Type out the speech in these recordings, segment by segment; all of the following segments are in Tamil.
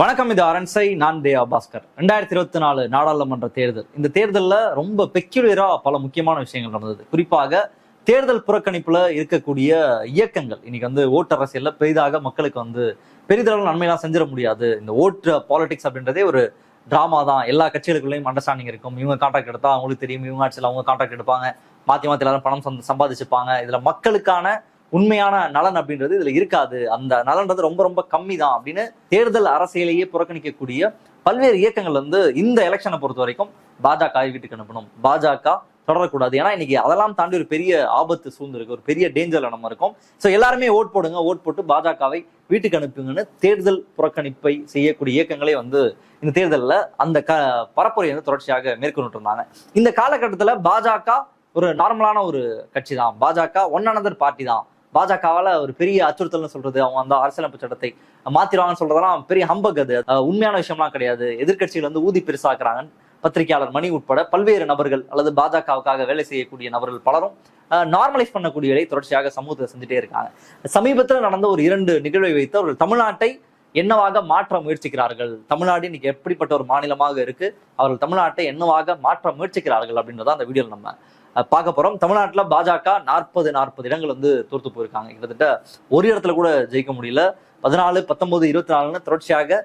வணக்கம் இது அரண்சை நான் தேவா பாஸ்கர். ரெண்டாயிரத்தி இருபத்தி நாலு நாடாளுமன்ற தேர்தல். இந்த தேர்தலில் ரொம்ப பெக்யூலியரா பல முக்கியமான விஷயங்கள் நடந்தது. குறிப்பாக தேர்தல் புறக்கணிப்புல இருக்கக்கூடிய இயக்கங்கள். இன்னைக்கு வந்து ஓட்டு அரசியல்ல பெரிதாக மக்களுக்கு வந்து பெரிதளவு நன்மையெல்லாம் செஞ்சிட முடியாது. இந்த ஓட்டு பாலிடிக்ஸ் அப்படின்றதே ஒரு டிராமா தான். எல்லா கட்சிகளுக்குள்ளேயும் அண்டர்ஸ்டாண்டிங் இருக்கும். இவங்க கான்ட்ராக்ட் எடுத்தா அவங்களுக்கு தெரியும். இவங்க ஆட்சியில் அவங்க கான்ட்ராக்ட் எடுப்பாங்க. மாத்தி மாத்தி எல்லாரும் பணம் சம்பாதிச்சுப்பாங்க. இதுல மக்களுக்கான உண்மையான நலன் அப்படின்றது இதுல இருக்காது. அந்த நலன்றது ரொம்ப ரொம்ப கம்மி தான் அப்படின்னு தேர்தல் அரசியலையே புறக்கணிக்கக்கூடிய பல்வேறு இயக்கங்கள் வந்து இந்த எலெக்ஷனை பொறுத்த வரைக்கும் பாஜக வீட்டுக்கு அனுப்பணும். பாஜக தொடரக்கூடாது. ஏன்னா இன்னைக்கு அதெல்லாம் தாண்டி ஒரு பெரிய ஆபத்து சூழ்ந்திருக்கு. ஒரு பெரிய டேஞ்சர்ல நம்ம இருக்கும். ஸோ எல்லாருமே ஓட் போடுங்க. ஓட் போட்டு பாஜகவை வீட்டுக்கு அனுப்புங்கன்னு தேர்தல் புறக்கணிப்பை செய்யக்கூடிய இயக்கங்களே வந்து இந்த தேர்தலில் அந்த க பரப்புரை வந்து தொடர்ச்சியாக மேற்கொண்டு இருந்தாங்க இந்த காலகட்டத்தில் பாஜக ஒரு நார்மலான ஒரு கட்சி தான் பாஜக ஒன் அனதர் பார்ட்டி தான். பாஜகவால ஒரு பெரிய அச்சுறுத்தல்னு சொல்றது அவங்க அந்த அரசியலமைப்பு சட்டத்தை மாத்திடுவாங்கன்னு சொல்றதெல்லாம் பெரிய ஹம்பக் அது. உண்மையான விஷயம்லாம் கிடையாது. எதிர்க்கட்சிகள் வந்து ஊதி பெருசாக்குறாங்க பத்திரிகையாளர் மணி உட்பட பல்வேறு நபர்கள் அல்லது பாஜகவுக்காக வேலை செய்யக்கூடிய நபர்கள் பலரும் நார்மலைஸ் பண்ணக்கூடிய வேலையை தொடர்ச்சியாக சமூகத்தை செஞ்சுட்டே இருக்காங்க. சமீபத்தில் நடந்த ஒரு இரண்டு நிகழ்வை வைத்து அவர்கள் தமிழ்நாட்டை என்னவாக மாற்ற முயற்சிக்கிறார்கள்? தமிழ்நாடு இன்னைக்கு எப்படிப்பட்ட ஒரு மாநிலமாக இருக்கு? அவர்கள் தமிழ்நாட்டை என்னவாக மாற்ற முயற்சிக்கிறார்கள் அப்படின்றத அந்த வீடியோவில் நம்ம பார்க்க போறோம். தமிழ்நாட்டில் பாஜக நாற்பது நாற்பது இடங்கள் வந்து தோர்த்து போயிருக்காங்க. கிட்டத்தட்ட ஒரு இடத்துல கூட ஜெயிக்க முடியல. பதினாலு பத்தொன்பது இருபத்தி நாலுன்னு தொடர்ச்சியாக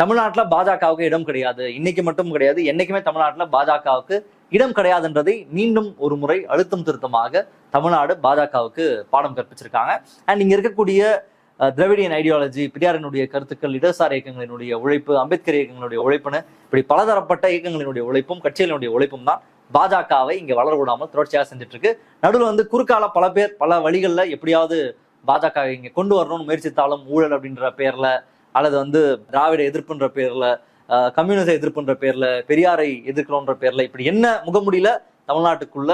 தமிழ்நாட்டில் பாஜகவுக்கு இடம் கிடையாது. இன்னைக்கு மட்டும் கிடையாது. என்னைக்குமே தமிழ்நாட்டில் பாஜகவுக்கு இடம் கிடையாதுன்றதை மீண்டும் ஒரு முறை அழுத்தம் திருத்தமாக தமிழ்நாடு பாஜகவுக்கு பாடம் கற்பிச்சிருக்காங்க. அண்ட் இங்க இருக்கக்கூடிய திராவிடியன் ஐடியாலஜி பெரியாரினுடைய கருத்துக்கள் இடதுசாரி இயக்கங்களினுடைய உழைப்பு அம்பேத்கர் இயக்கங்களுடைய உழைப்புன்னு இப்படி பலதரப்பட்ட இயக்கங்களினுடைய உழைப்பும் கட்சிகளினுடைய உழைப்பும் தான் பாஜகவை இங்க வளர விடாமல் தொடர்ச்சியாக செஞ்சுட்டு இருக்கு நடுவில் வந்து குறுக்கால பல பேர் பல வழிகளில் எப்படியாவது பாஜக இங்க கொண்டு வரணும்னு முயற்சித்தாலும் ஊழல் அப்படின்ற பேர்ல அல்லது வந்து திராவிட எதிர்ப்புன்ற பேர்ல கம்யூனிச எதிர்ப்புன்ற பேர்ல பெரியாரை எதிர்க்கணுன்ற பேர்ல இப்படி என்ன முகமுடியில தமிழ்நாட்டுக்குள்ள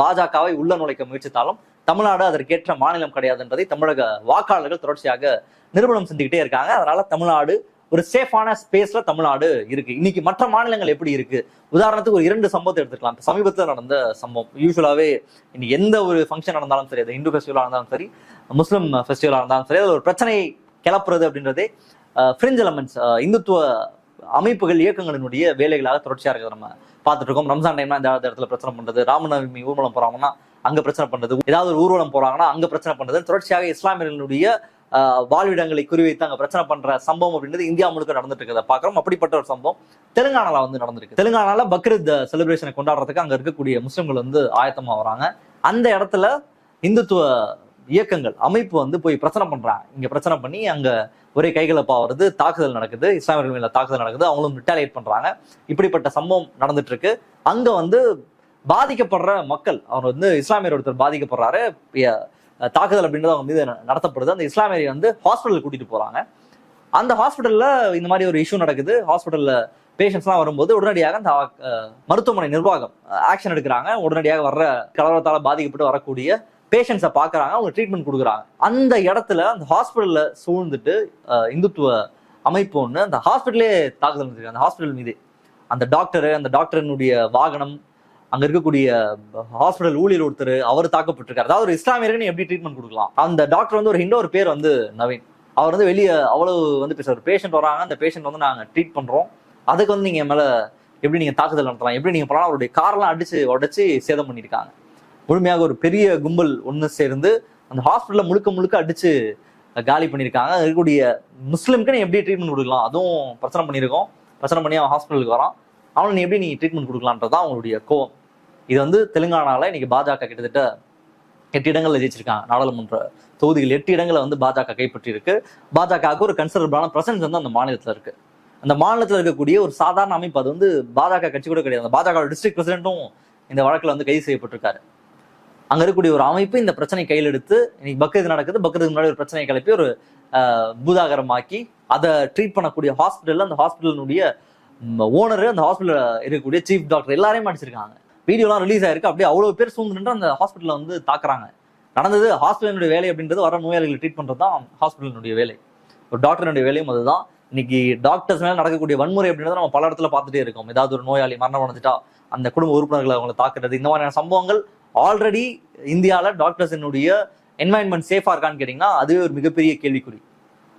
பாஜகவை உள்ள நுழைக்க முயற்சித்தாலும் தமிழ்நாடு அதற்கேற்ற மாநிலம் கிடையாதுன்றதை தமிழக வாக்காளர்கள் தொடர்ச்சியாக நிறுவனம் செஞ்சுக்கிட்டே இருக்காங்க. அதனால தமிழ்நாடு ஒரு சேஃபான ஸ்பேஸ்ல தமிழ்நாடு இருக்கு. இன்னைக்கு மற்ற மாநிலங்கள் எப்படி இருக்கு? உதாரணத்துக்கு ஒரு இரண்டு சம்பவத்தை எடுத்துக்கலாம். சமீபத்தில் நடந்த சம்பவம். யூஸ்வலாவே இன்னைக்கு எந்த ஒரு ஃபங்க்ஷன் நடந்தாலும் சரி அது இந்து ஃபெஸ்டிவலாக இருந்தாலும் சரி முஸ்லீம் ஃபெஸ்டிவலாக இருந்தாலும் சரி அது ஒரு பிரச்சனையை கிளப்புறது அப்படின்றதே ஃப்ரிஞ்ச் எலமெண்ட்ஸ் இந்துத்துவ அமைப்புகள் இயக்கங்களினுடைய வேலைகளாக தொடர்ச்சியாக இருக்கிறத நம்ம பார்த்துட்டு இருக்கோம். ரம்ஜான் டைம்னா இந்த இடத்துல பிரச்சனை பண்றது ராமநவமி ஊர்வலம் போறாங்கன்னா அங்க பிரச்சனை பண்றது ஏதாவது ஒரு ஊர்வலம் போறாங்கன்னா அங்க பிரச்சனை பண்றது தொடர்ச்சியாக இஸ்லாமியர்களுடைய வாழ்விடங்களை குறிவைத்து அங்க பிரச்சனை பண்ற சம்பவம் அப்படின்றது இந்தியா முழுக்க நடந்துட்டு இருக்கிறத பாக்குறோம் அப்படிப்பட்ட ஒரு சம்பவம் தெலுங்கானால வந்து நடந்திருக்கு. தெலுங்கானால பக்ரீத் செலிப்ரேஷனை கொண்டாடுறதுக்கு அங்க இருக்கக்கூடிய முஸ்லிம்கள் வந்து ஆயத்தமா வராங்க. அந்த இடத்துல இந்துத்துவ இயக்கங்கள் அமைப்பு வந்து போய் பிரச்சனை பண்றாங்க. இங்க பிரச்சனை பண்ணி அங்க ஒரே கைகலப்பா வருது. தாக்குதல் நடக்குது. இஸ்லாமியர்கள் மேல தாக்குதல் நடக்குது. அவங்களும் ரிட்டாலியேட் பண்றாங்க. இப்படிப்பட்ட சம்பவம் நடந்துட்டு இருக்கு அங்க வந்து பாதிக்கப்படுற மக்கள் அவர் வந்து இஸ்லாமியர் ஒருத்தர் பாதிக்கப்படுறாரு. தாக்குதல் அப்படின்றது அவங்க மீது நடத்தப்படுது. அந்த இஸ்லாமியரை வந்து ஹாஸ்பிட்டல் கூட்டிட்டு போறாங்க. அந்த ஹாஸ்பிட்டல்ல இந்த மாதிரி ஒரு இஷ்யூ நடக்குது. ஹாஸ்பிட்டல்ல பேஷண்ட்ஸ்லாம் வரும்போது உடனடியாக அந்த மருத்துவமனை நிர்வாகம் ஆக்ஷன் எடுக்கிறாங்க. உடனடியாக வர்ற கலவரத்தால் பாதிக்கப்பட்டு வரக்கூடிய பேஷண்ட்ஸை பார்க்குறாங்க அவங்க ட்ரீட்மெண்ட் கொடுக்குறாங்க. அந்த இடத்துல அந்த ஹாஸ்பிட்டலில் சூழ்ந்துட்டு இந்துத்துவ அமைப்பு ஒன்று அந்த ஹாஸ்பிட்டலே தாக்குதல் நடந்திருக்கு அந்த ஹாஸ்பிட்டல் மீது. அந்த டாக்டரு அந்த டாக்டரினுடைய வாகனம் அங்க இருக்கக்கூடிய ஹாஸ்பிட்டல் ஊழியர் ஒருத்தர் அவர் தாக்கப்பட்டிருக்காரு. அதாவது ஒரு இஸ்லாமியருக்கு நீ எப்படி ட்ரீட்மெண்ட் கொடுக்கலாம்? அந்த டாக்டர் வந்து ஒரு இன்னொரு பேர் வந்து நவீன். அவர் வந்து வெளியே அவ்வளவு வந்து பேசுற பேஷண்ட் வராங்க அந்த பேஷண்ட் வந்து நாங்க ட்ரீட் பண்றோம். அதுக்கு வந்து நீங்க என் மேல எப்படி நீங்க தாக்குதல் நடத்தலாம்? எப்படி நீங்க பண்ணலாம்? அவருடைய கார்லாம் அடிச்சு உடைச்சு சேதம் பண்ணியிருக்காங்க. முழுமையாக ஒரு பெரிய கும்பல் ஒன்று சேர்ந்து அந்த ஹாஸ்பிட்டலில் முழுக்க முழுக்க அடிச்சு காலி பண்ணியிருக்காங்க. இருக்கக்கூடிய முஸ்லிம்க்கு நீ எப்படி ட்ரீட்மெண்ட் கொடுக்கலாம்? அதுவும் பிரச்சனை பண்ணியிருக்கோம். பிரச்சனை பண்ணி அவன் ஹாஸ்பிட்டலுக்கு வரான். அவனை நீ எப்படி நீ ட்ரீட்மெண்ட் கொடுக்கலான்றது தான் அவங்களுடைய கோவம் இது வந்து தெலுங்கானாவில் இன்னைக்கு பாஜக கிட்டத்தட்ட எட்டு இடங்களில் ஜெயிச்சிருக்காங்க. நாடாளுமன்ற தொகுதிகள் எட்டு இடங்களை வந்து பாஜக கைப்பற்றியிருக்கு. பாஜகவுக்கு ஒரு கன்சிடரபிளான பிரசன்ஸ் வந்து அந்த மாநிலத்தில் இருக்கு. அந்த மாநிலத்தில் இருக்கக்கூடிய ஒரு சாதாரண அமைப்பு அது வந்து பாஜக கட்சி கூட கிடையாது. அந்த பாஜக டிஸ்ட்ரிக்ட் பிரசிடென்ட்டும் இந்த வழக்கில் வந்து கைது செய்யப்பட்டிருக்காரு. அங்க இருக்கக்கூடிய ஒரு அமைப்பு இந்த பிரச்சனை கையில் எடுத்து இன்னைக்கு பக்ரீத் நடக்குது. பக்ரீத் முன்னாடி ஒரு பிரச்சனையை கிளப்பி ஒரு பூதாகரமாக்கி அதை ட்ரீட் பண்ணக்கூடிய ஹாஸ்பிட்டலில் அந்த ஹாஸ்பிட்டலினுடைய ஓனர் அந்த ஹாஸ்பிட்டல் இருக்கக்கூடிய சீஃப் டாக்டர் எல்லாரையும் அடிச்சிருக்காங்க. வீடியோலாம் ரிலீஸ் ஆயிருக்கு. அப்படியே அவ்வளோ பேர் சூழ்ந்து நின்று அந்த ஹாஸ்பிட்டலில் வந்து தாக்குறாங்க. நடந்தது ஹாஸ்பிட்டலினுடைய வேலை அப்படின்றது வர நோயாளிகளை ட்ரீட் பண்ணுறது தான் ஹாஸ்பிட்டலினுடைய வேலை. ஒரு டாக்டரினுடைய வேலையும் அதுதான். இன்னைக்கு டாக்டர்ஸ் மேலே நடக்கக்கூடிய வன்முறை அப்படின்றத நம்ம பல இடத்துல பார்த்துட்டே இருக்கோம். ஏதாவது ஒரு நோயாளி மரணம் அடைஞ்சிட்டா அந்த குடும்ப உறுப்பினர்களை அவங்களை தாக்குறது. இந்த மாதிரியான சம்பவங்கள் ஆல்ரெடி இந்தியாவில் டாக்டர்ஸினுடைய என்வாயன்மெண்ட் சேஃபாக இருக்கான்னு கேட்டிங்கன்னா அதுவே ஒரு மிகப்பெரிய கேள்விக்குறி.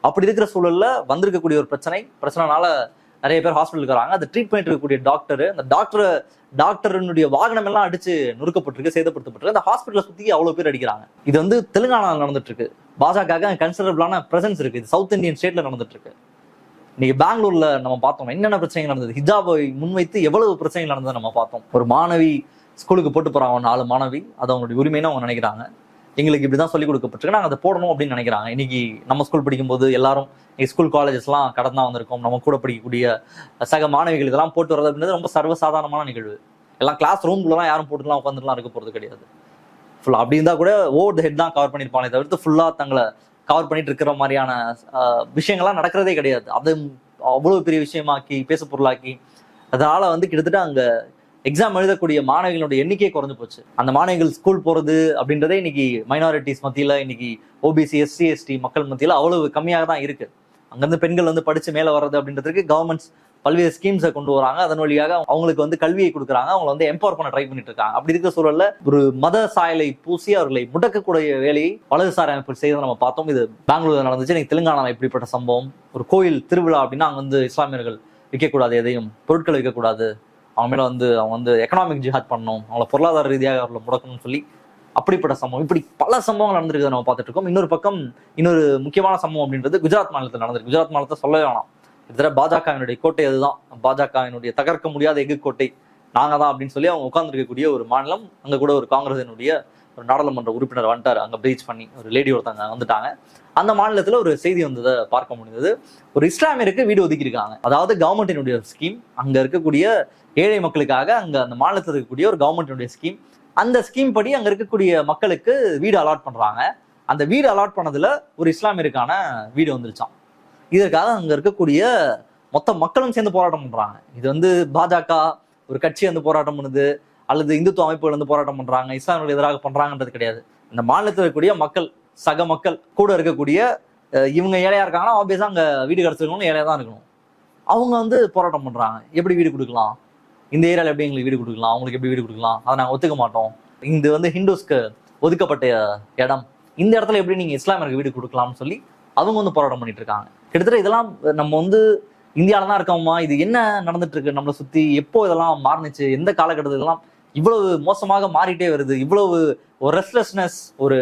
அப்படி இருக்கிற சூழலில் வந்திருக்கக்கூடிய ஒரு பிரச்சனை. பிரச்சனைனால நிறைய பேர் ஹாஸ்பிட்டலுக்கு வராங்க. அது ட்ரீட் பண்ணிட்டு இருக்கக்கூடிய டாக்டர் அந்த டாக்டர் டாக்டருடைய வாகனம் எல்லாம் அடிச்சு நொறுக்கப்பட்டிருக்கு சேதப்படுத்தப்பட்டிருக்கு. அந்த ஹாஸ்பிட்டலை சுத்தி அவ்வளவு பேர் அடிக்கிறாங்க. இது வந்து தெலுங்கானாவில் நடந்துட்டு இருக்கு பாஜக கன்சிடரபிளான பிரசன்ஸ் இருக்கு. இது சவுத் இந்தியன் ஸ்டேட்ல நடந்துட்டு இருக்கு இன்னைக்கு பெங்களூர்ல நம்ம பார்த்தோம் என்னென்ன பிரச்சனைகள் நடந்தது? ஹிஜாபை முன்வைத்து எவ்வளவு பிரச்சனைகள் நடந்தது நம்ம பார்த்தோம். ஒரு மாணவி ஸ்கூலுக்கு போட்டு போறாங்க நாலு மாணவி. அது அவங்களுடைய உரிமைன்னு அவங்க நினைக்கிறாங்க. எங்களுக்கு இப்படி தான் சொல்லி கொடுக்கப்பட்டிருக்கு. நாங்கள் அதை போடணும் அப்படின்னு நினைக்கிறாங்க. இன்னைக்கு நம்ம ஸ்கூல் படிக்கும்போது எல்லாரும் ஸ்கூல் காலேஜஸ்லாம் கடந்தான் வந்திருக்கோம். நம்ம கூட படிக்கக்கூடிய சக மாணவிகள் இதெல்லாம் போட்டு வர்றது அப்படின்றது ரொம்ப சர்வசாதாரணமான நிகழ்வு. எல்லாம் கிளாஸ் ரூம்குள்ளலாம் யாரும் போட்டுலாம் உட்காந்துலாம் இருக்க போகிறது கிடையாது. ஃபுல்லாக அப்படி இருந்தால் கூட ஓவர் ஹெட் தான் கவர் பண்ணியிருப்பாங்க தவிர்த்து ஃபுல்லாக தங்களை கவர் பண்ணிட்டு இருக்கிற மாதிரியான விஷயங்கள்லாம் நடக்கிறதே கிடையாது. அது அவ்வளோ பெரிய விஷயமாக்கி பேச பொருளாக்கி அதனால வந்து கிட்டத்தட்ட அங்கே எக்ஸாம் எழுதக்கூடிய மாணவிகளுடைய எண்ணிக்கை குறைஞ்சு போச்சு. அந்த மாணவிகள் ஸ்கூல் போறது அப்படின்றதே இன்னைக்கு மைனாரிட்டிஸ் மத்தியில இன்னைக்கு ஓபிசி எஸ்சி எஸ்டி மக்கள் மத்தியில அவ்வளவு கம்மியாக தான் இருக்கு. அங்கிருந்து பெண்கள் வந்து படிச்சு மேல வர்றது அப்படின்றதுக்கு கவர்மெண்ட்ஸ் பல்வேறு ஸ்கீம்ஸை கொண்டு வராங்க. அதன் வழியாக அவங்களுக்கு வந்து கல்வியை கொடுக்குறாங்க. அவங்களை வந்து எம்பவர் பண்ண ட்ரை பண்ணிட்டு இருக்காங்க. அப்படி இருக்கிற சூழல்ல ஒரு மத சாயலை பூசி அவர்களை முடக்கக்கூடிய வேலையை வலதுசாரி அமைப்பு செய்ததை நம்ம பார்த்தோம். இது பெங்களூர்ல நடந்துச்சு. இன்னைக்கு தெலுங்கானால இப்படிப்பட்ட சம்பவம். ஒரு கோயில் திருவிழா அப்படின்னா அங்க வந்து இஸ்லாமியர்கள் விற்கக்கூடாது எதையும் பொருட்களை விற்கக்கூடாது. அவங்க மேல வந்து அவங்க வந்து எக்கனாமிக் ஜிஹாத் பண்ணணும் அவங்கள பொருளாதார ரீதியாக அவர்களை முடக்கணும்னு சொல்லி அப்படிப்பட்ட சம்பவம். இப்படி பல சம்பவங்கள் நடந்திருக்கிறத நம்ம பார்த்துட்டு இருக்கோம். இன்னொரு பக்கம் இன்னொரு முக்கியமான சம்பவம் அப்படின்றது குஜராத் மாநிலத்தில் நடந்திருக்கு. குஜராத் மாநிலத்தை சொல்லவே வேணாம். கிட்டத்தட்ட பாஜகவினுடைய கோட்டை அதுதான் பாஜகவினுடைய தகர்க்க முடியாத எஃகு கோட்டை. நாங்க தான் அப்படின்னு சொல்லி அவங்க உட்கார்ந்துருக்கக்கூடிய ஒரு மாநிலம். அங்க கூட ஒரு காங்கிரசினுடைய ஒரு நாடாளுமன்ற உறுப்பினர் வந்துட்டார். அங்கே பிரீச் பண்ணி ஒரு லேடி ஒருத்தங்க வந்துட்டாங்க. அந்த மாநிலத்தில் ஒரு செய்தி வந்ததை பார்க்க முடிந்தது. ஒரு இஸ்லாமியருக்கு வீடு ஒதுக்கியிருக்காங்க. அதாவது கவர்மெண்டினுடைய ஸ்கீம் அங்கே இருக்கக்கூடிய ஏழை மக்களுக்காக அங்கே அந்த மாநிலத்தில் இருக்கக்கூடிய ஒரு கவர்மெண்டினுடைய ஸ்கீம் அந்த ஸ்கீம் படி அங்கே இருக்கக்கூடிய மக்களுக்கு வீடு அலாட் பண்ணுறாங்க அந்த வீடு அலாட் பண்ணதில் ஒரு இஸ்லாமியருக்கான வீடு வந்துருச்சாம். இதற்காக அங்கே இருக்கக்கூடிய மொத்த மக்களும் சேர்ந்து போராட்டம் பண்ணுறாங்க இது வந்து பாஜக ஒரு கட்சி வந்து போராட்டம் பண்ணுது. அல்லது இந்துத்துவ அமைப்புகள் வந்து போராட்டம் பண்றாங்க இஸ்லாமியர்களுக்கு எதிராக பண்றாங்கன்றது கிடையாது. இந்த மாநிலத்தில் இருக்கக்கூடிய மக்கள் சக மக்கள் கூட இருக்கக்கூடிய இவங்க ஏழையா இருக்காங்கன்னா ஆப்வியஸா அங்க வீடு கிடைச்சிருக்கணும் ஏழையா தான் இருக்கணும். அவங்க வந்து போராட்டம் பண்றாங்க. எப்படி வீடு கொடுக்கலாம்? இந்த ஏரியாவில் எப்படி எங்களுக்கு வீடு கொடுக்கலாம்? அவங்களுக்கு எப்படி வீடு கொடுக்கலாம்? அதை நாங்கள் ஒத்துக்க மாட்டோம். இது வந்து ஹிந்துஸ்க்கு ஒதுக்கப்பட்ட இடம். இந்த இடத்துல எப்படி நீங்கள் இஸ்லாமியருக்கு வீடு கொடுக்கலாம்னு சொல்லி அவங்க வந்து போராட்டம் பண்ணிட்டு இருக்காங்க. கிட்டத்தட்ட இதெல்லாம் நம்ம வந்து இந்தியாவில தான் இருக்கோமா? இது என்ன நடந்துட்டு இருக்கு? நம்மளை சுற்றி எப்போ இதெல்லாம் மாறுனுச்சு? எந்த காலகட்டத்தில் இதெல்லாம் இவ்வளவு மோசமாக மாறிட்டே வருது. இவ்வளவு ஒரு ரெஸ்ட்லெஸ்னஸ் ஒரு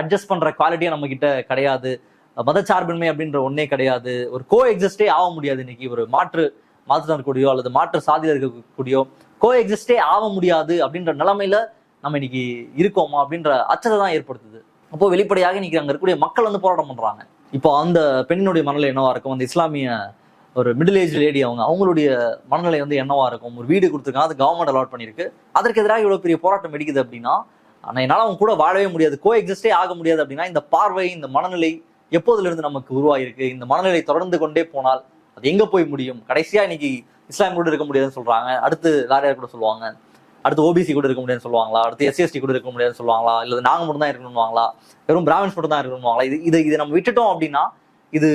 அட்ஜஸ்ட் பண்ற குவாலிட்டியா நம்ம கிட்ட கிடையாது. மதச்சார்பின்மை அப்படின்ற ஒன்னே கிடையாது. ஒரு கோ எக்ஸிஸ்டே ஆக முடியாது இன்னைக்கு. ஒரு மாற்று மாற்றுதான் இருக்கக்கூடியோ அல்லது மாற்று சாதியில் இருக்கக்கூடியோ கோ எக்ஸிஸ்டே ஆக முடியாது அப்படின்ற நிலைமையில நம்ம இன்னைக்கு இருக்கோமா அப்படின்ற அச்சத்தை தான் ஏற்படுத்துது. அப்போ வெளிப்படையாக இன்னைக்கு அங்க இருக்கக்கூடிய மக்கள் வந்து போராட்டம் பண்றாங்க. இப்போ அந்த பெண்ணினுடைய மனநிலை என்னவா இருக்கும்? அந்த இஸ்லாமிய ஒரு மிடில் ஏஜ் லேடி அவங்க அவங்களுடைய மனநிலை வந்து என்னவா இருக்கும்? ஒரு வீடு கொடுத்துருக்காங்க அது கவர்மெண்ட் அலாட் பண்ணியிருக்கு. அதற்கு எதிராக இவ்வளோ பெரிய போராட்டம் வெடிக்குது அப்படின்னா ஆனால் என்னால் அவங்க கூட வாழவே முடியாது கோ எக்ஸிஸ்டே ஆக முடியாது அப்படின்னா இந்த பார்வை இந்த மனநிலை எப்போதிலிருந்து நமக்கு உருவாயிருக்கு? இந்த மனநிலை தொடர்ந்து கொண்டே போனால் அது எங்கே போய் முடியும்? கடைசியாக இன்னைக்கு இஸ்லாம் கூட இருக்க முடியாதுன்னு சொல்கிறாங்க அடுத்து வேற யார் கூட சொல்லுவாங்க. அடுத்து ஓபிசி கூட இருக்க முடியாதுன்னு சொல்லுவாங்களா? அடுத்து எஸ்சிஎஸ்டி கூட இருக்க முடியாதுன்னு சொல்லுவாங்களா? இல்லை நாங்கள் மட்டும் தான் இருக்கணும்வாங்களா வெறும் பிராமின்ஸ் மட்டும் தான் இருக்கணும்வாங்களா இது இது இதை நம்ம விட்டுட்டோம் அப்படின்னா இது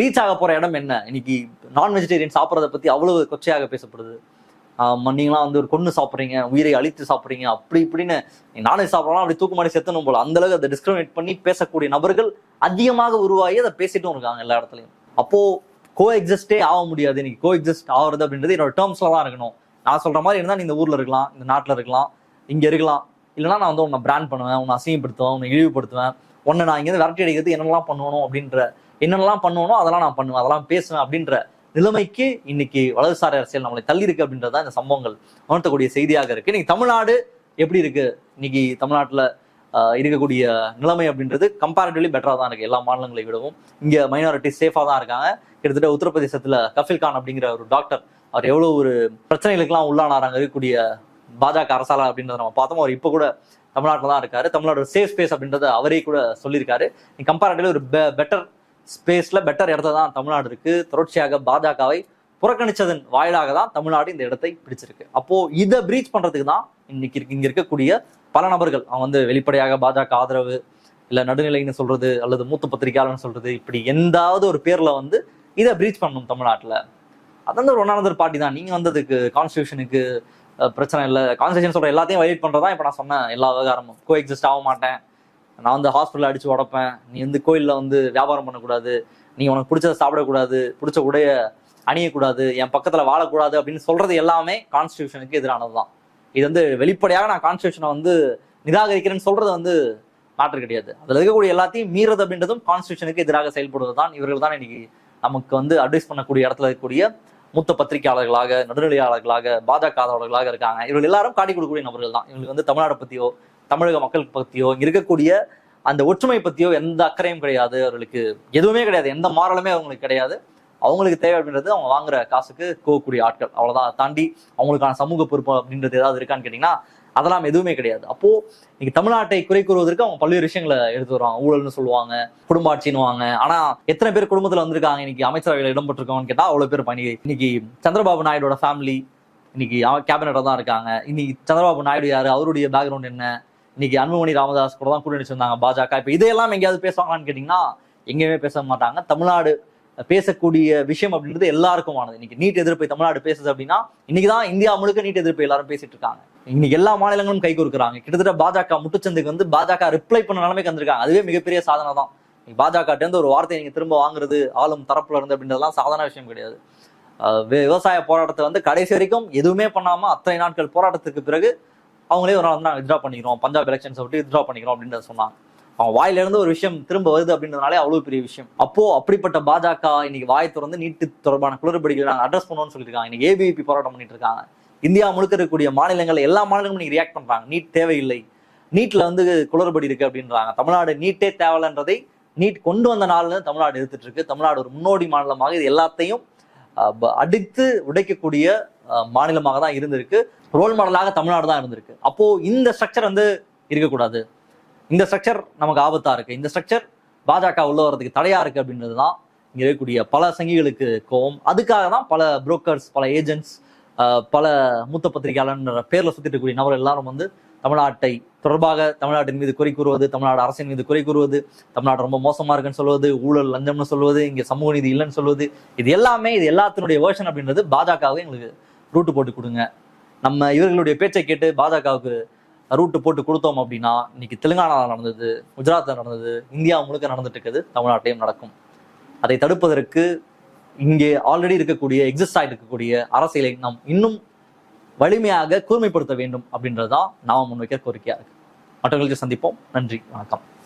ரீச் ஆக போகிற இடம் என்ன? இன்னைக்கு நான் வெஜிடேரியன் சாப்பிட்றத பற்றி அவ்வளவு கொச்சையாக பேசப்படுது. நீங்களாம் வந்து ஒரு கொன்று சாப்பிட்றீங்க உயிரை அழித்து சாப்பிட்றீங்க அப்படி இப்படின்னு நானே சாப்பிடலாம் அப்படி தூக்கு மாடி செத்தணும் போல. அந்த அளவுக்கு அதை டிஸ்கிரிமினேட் பண்ணி பேசக்கூடிய நபர்கள் அதிகமாக உருவாகி அதை பேசிட்டும் இருக்காங்க எல்லா இடத்துலையும். அப்போ கோ எக்ஸிஸ்டே ஆக முடியாது. இன்னைக்கு கோ எக்ஸிஸ்ட் ஆகுறது அப்படின்றது என்னோட டேர்ம்ஸ்ல தான் இருக்கணும். நான் சொல்ற மாதிரி இருந்தால் நீ இந்த ஊர்ல இருக்கலாம் இந்த நாட்டில் இருக்கலாம் இங்க இருக்கலாம். இல்லைன்னா நான் வந்து உன்னை பிராண்ட் பண்ணுவேன் உன்னை அசிங்கப்படுத்துவேன் உன்னை இழிவுபடுத்துவேன். உன்னை நான் இங்கேருந்து விரட்டி அடிக்கிறது என்னெல்லாம் பண்ணணும் அப்படின்ற என்னென்னலாம் பண்ணுவோனோ அதெல்லாம் நான் பண்ணுவேன் அதெல்லாம் பேசுவேன் அப்படின்ற நிலைமைக்கு இன்னைக்கு வலதுசாரி அரசியல் நம்மளை தள்ளி இருக்கு அப்படின்றத இந்த சம்பவங்கள் உணர்த்தக்கூடிய செய்தியாக இருக்கு. இன்னைக்கு தமிழ்நாடு எப்படி இருக்கு? இன்னைக்கு தமிழ்நாட்டில் இருக்கக்கூடிய நிலைமை அப்படின்றது கம்பேரிட்டிவ்லி பெட்டராக தான் இருக்குது எல்லா மாநிலங்களை விடவும். இங்கே மைனாரிட்டி சேஃபாக தான் இருக்காங்க. கிட்டத்தட்ட உத்தரப்பிரதேசத்தில் கஃபில் கான் அப்படிங்கிற ஒரு டாக்டர் அவர் எவ்வளோ ஒரு பிரச்சனைகளுக்கெல்லாம் உள்ளானாராங்க இருக்கக்கூடிய பாஜக அரசால அப்படின்றத நம்ம பார்த்தோம். அவர் இப்போ கூட தமிழ்நாட்டில் தான் இருக்காரு. தமிழ்நாடு சேஃப் ஸ்பேஸ் அப்படின்றத அவரே கூட சொல்லியிருக்காரு. கம்பேரிட்டிவ்லி ஒரு பெட்டர் ஸ்பேஸில் பெட்டர் இடத்த தான் தமிழ்நாடு இருக்குது தொடர்ச்சியாக பாஜகவை புறக்கணித்ததன் வாயிலாக தான் தமிழ்நாடு இந்த இடத்தை பிடிச்சிருக்கு. அப்போது இதை பிரீச் பண்ணுறதுக்கு தான் இன்னைக்கு இங்கே இருக்கக்கூடிய பல நபர்கள். அவங்க வந்து வெளிப்படையாக பாஜக ஆதரவு இல்லை நடுநிலைன்னு சொல்கிறது அல்லது மூத்த பத்திரிகையாளர்னு சொல்கிறது இப்படி எந்தாவது ஒரு பேரில் வந்து இதை பிரீச் பண்ணணும் தமிழ்நாட்டில். அது வந்து ஒரு ஒன்னானதர் பார்ட்டி தான். நீங்கள் வந்ததுக்கு கான்ஸ்டியூஷனுக்கு பிரச்சனை இல்லை. கான்ஸ்டியூஷன் சொல்கிற எல்லாத்தையும் வயலேட் பண்றதா இப்போ நான் சொன்னேன். எல்லா விவகாரமும். கோ எக்ஸிஸ்ட் ஆக மாட்டேன். நான் வந்து ஹாஸ்பிட்டல் அடிச்சு உடப்பேன். நீ வந்து கோயிலில் வந்து வியாபாரம் பண்ணக்கூடாது. நீ உனக்கு பிடிச்சதை சாப்பிடக்கூடாது. பிடிச்ச உடைய அணியக்கூடாது. என் பக்கத்தில் வாழக்கூடாது அப்படின்னு சொல்றது எல்லாமே கான்ஸ்டியூஷனுக்கு எதிரானது தான் இது வந்து வெளிப்படையாக நான் கான்ஸ்டியூஷனை வந்து நிராகரிக்கிறேன்னு சொல்றது வந்து மேட்டர் கிடையாது. அதில் இருக்கக்கூடிய எல்லாத்தையும் மீறது அப்படின்றதும் கான்ஸ்டியூஷனுக்கு எதிராக செயல்படுவது தான் இவர்கள் தான் இன்னைக்கு நமக்கு வந்து அட்வைஸ் பண்ணக்கூடிய இடத்துல இருக்கக்கூடிய மூத்த பத்திரிகையாளர்களாக நடுநிலையாளர்களாக பாஜக ஆதரவாளர்களாக இருக்காங்க. இவர்கள் எல்லாரும் காட்டி கொடுக்கக்கூடிய நபர்கள் தான் இவங்களுக்கு வந்து தமிழ்நாடு பத்தியோ தமிழக மக்கள் பத்தியோ இருக்கக்கூடிய அந்த ஒற்றுமை பத்தியோ எந்த அக்கறையும் கிடையாது. அவர்களுக்கு எதுவுமே கிடையாது. எந்த மாறலுமே அவங்களுக்கு கிடையாது. அவங்களுக்கு தேவை அப்படின்றது அவங்க வாங்குற காசுக்கு கோவக்கூடிய ஆட்கள். அவ்வளவுதான். தாண்டி அவங்களுக்கான சமூக பொறுப்பு அப்படின்றது ஏதாவது இருக்கான்னு கேட்டீங்கன்னா அதெல்லாம் எதுவுமே கிடையாது. அப்போ இன்னைக்கு தமிழ்நாட்டை குறை கூறுவதற்கு அவங்க பல்வேறு விஷயங்களை எடுத்து வருவாங்க. ஊழல்னு சொல்லுவாங்க குடும்ப ஆட்சின்னுவாங்க ஆனா எத்தனை பேர் குடும்பத்துல வந்திருக்காங்க? இன்னைக்கு அமைச்சரவையில் இடம்பெற்றிருக்காங்கன்னு கேட்டா அவ்வளவு பேர் பணி. இன்னைக்கு சந்திரபாபு நாயுடோட ஃபேமிலி இன்னைக்கு கேபினட்டாக தான் இருக்காங்க. இன்னைக்கு சந்திரபாபு நாயுடு யாரு? அவருடைய பேக்ரவுண்ட் என்ன? இன்னைக்கு அன்புமணி ராமதாஸ் கூட தான் கூட்டணி வச்சிருந்தாங்க பாஜக. இப்போ இதையெல்லாம் எங்கேயாவது பேசுவாங்களான்னு கேட்டிங்கன்னா எங்கேயுமே பேச மாட்டாங்க. தமிழ்நாடு பேசக்கூடிய விஷயம் அப்படின்றது எல்லாருக்குமானது. இன்னைக்கு நீட் எதிர்ப்பை தமிழ்நாடு பேசுது அப்படின்னா இன்னைக்கு தான் இந்தியா முழுக்க நீட் எதிர்ப்பை எல்லாரும் பேசிட்டு இருக்காங்க. இன்னைக்கு எல்லா மாநிலங்களும் கை கொடுக்குறாங்க. கிட்டத்தட்ட பாஜக முட்டுச்சந்துக்கு வந்து பாஜக ரிப்ளை பண்ண நிலைமைக்கு வந்திருக்காங்க. அதுவே மிகப்பெரிய சாதனை தான். பாஜக இருந்து ஒரு வார்த்தையை நீங்க திரும்ப வாங்குறது ஆளும் தரப்புல இருந்து அப்படின்றதெல்லாம் சாதாரண விஷயம் கிடையாது. விவசாய போராட்டத்தை வந்து கடைசி வரைக்கும் எதுவுமே பண்ணாம அத்தனை நாட்கள் போராட்டத்துக்கு பிறகு அவங்களே ஒரு நாள் வந்து நாங்கள் வித்ரா பண்ணிக்கிறோம். பஞ்சாப் எலெக்ஷன்ஸை விட்டு வித்ரா பண்ணிக்கிறோம் அப்படின்றத சொன்னாங்க. அவங்க வாயிலிருந்து ஒரு விஷயம் திரும்ப வருது அப்படின்றதுனாலே அவ்வளோ பெரிய விஷயம். அப்போ அப்படிப்பட்ட பாஜக இன்னைக்கு வாய் திறந்து நீட்டு தொடர்பான குளறுபடிகளை நாங்கள் அட்ரஸ் பண்ணுவோம்னு சொல்லியிருக்காங்க. இன்னைக்கு ஏபிபி போராட்டம் பண்ணிட்டு இருக்காங்க. இந்தியா முழுக்க இருக்கக்கூடிய மாநிலங்கள் எல்லா மாநிலங்களும் இன்னைக்கு ரியாக்ட் பண்றாங்க. நீட் தேவையில்லை. நீட்ல வந்து குளறுபடி இருக்கு அப்படின்றாங்க. தமிழ்நாடு நீட்டே தேவைன்றதை நீட் கொண்டு வந்த நாள்ல தமிழ்நாடு எடுத்துட்டு இருக்கு. தமிழ்நாடு ஒரு முன்னோடி மாநிலமாக இது எல்லாத்தையும் அடித்து உடைக்கக்கூடிய மாநிலமாக தான் இருந்திருக்கு. ரோல் மாடலாக தமிழ்நாடு தான் இருந்திருக்கு. அப்போ இந்த ஸ்ட்ரக்சர் வந்து இருக்கக்கூடாது. இந்த ஸ்ட்ரக்சர் நமக்கு ஆபத்தா இருக்கு. இந்த ஸ்ட்ரக்சர் பாஜக உள்ள வர்றதுக்கு தடையா இருக்கு அப்படின்றது தான் இங்க இருக்கக்கூடிய பல சங்கிகளுக்கு கோவம் அதுக்காக தான் பல புரோக்கர்ஸ் பல ஏஜென்ட்ஸ் பல மூத்த பத்திரிகையாளர்ன்ற பேர்ல சுத்திட்டு இருக்கக்கூடிய நபர்கள் எல்லாரும் வந்து தமிழ்நாட்டை தொடர்பாக தமிழ்நாட்டின் மீது குறை கூறுவது தமிழ்நாடு அரசின் மீது குறை கூறுவது தமிழ்நாடு ரொம்ப மோசமா இருக்குன்னு சொல்வது ஊழல் லஞ்சம்னு சொல்வது இங்க சமூக நீதி இல்லைன்னு சொல்வது இது எல்லாமே இது எல்லாத்தினுடைய வேர்ஷன் அப்படின்றது பாஜகவே எங்களுக்கு ரூட்டு போட்டு கொடுங்க. நம்ம இவர்களுடைய பேச்சை கேட்டு பாஜகவுக்கு ரூட்டு போட்டு கொடுத்தோம் அப்படின்னா இன்னைக்கு தெலுங்கானாவில் நடந்தது குஜராத்தில் நடந்தது இந்தியா முழுக்க நடந்துட்டு இருக்குது தமிழ்நாட்டையும் நடக்கும். அதை தடுப்பதற்கு இங்கே ஆல்ரெடி இருக்கக்கூடிய எக்ஸிஸ்ட் ஆகிட்டு இருக்கக்கூடிய அரசியலை நாம் இன்னும் வலிமையாக கூர்மைப்படுத்த வேண்டும் அப்படின்றது தான் நாம் முன்வைக்கிற கோரிக்கையாக இருக்கு. மற்றவர்களுக்கு சந்திப்போம். நன்றி. வணக்கம்.